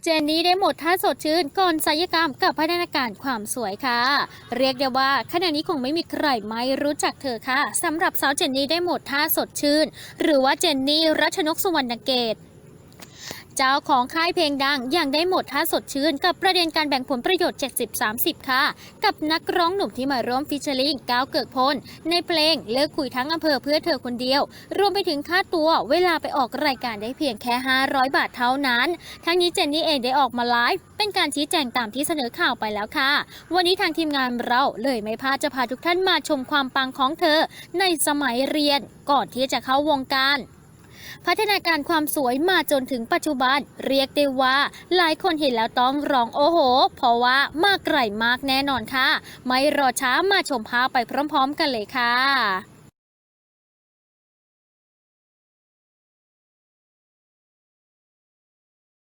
เจนนี่ได้หมดท่าสดชื่นก่อนศัลยกรรมกับพัฒนาการความสวยค่ะ เรียกได้ว่าขณะนี้คงไม่มีใครไม่รู้จักเธอค่ะสำหรับสาวเจนนี่ได้หมดท่าสดชื่น หรือว่าเจนนี่รัชนกสุวรรณเกต เจ้าของค่ายเพลงดังย่างได้หมดท่าสดชื่น กับประเด็นการแบ่งผลประโยชน์ 70-30 ค่ะ กับนักร้องหนุ่มที่มาร่วมฟิชเชอริงก้าวเกิกพล ในเพลงเลิกคุยทั้งอำเภอเพื่อเธอคนเดียว รวมไปถึงค่าตัวเวลาไปออกรายการได้เพียงแค่ 500 บาทเท่านั้น ทั้งนี้เจนนี่เองได้ออกมาไลฟ์เป็นการชี้แจงตามที่เสนอข่าวไปแล้วค่ะ วันนี้ทางทีมงานเราเลยไม่พลาดจะพาทุกท่านมาชมความปังของเธอ ในสมัยเรียนก่อนที่จะเข้าวงการ พัฒนาการความสวยมาจนถึงปัจจุบัน เรียกได้ว่า หลายคนเห็นแล้วต้องร้องโอ้โห เพราะว่ามาไกลมากแน่นอนค่ะ ไม่รอช้ามาชมภาพไปพร้อม ๆ กันเลยค่ะ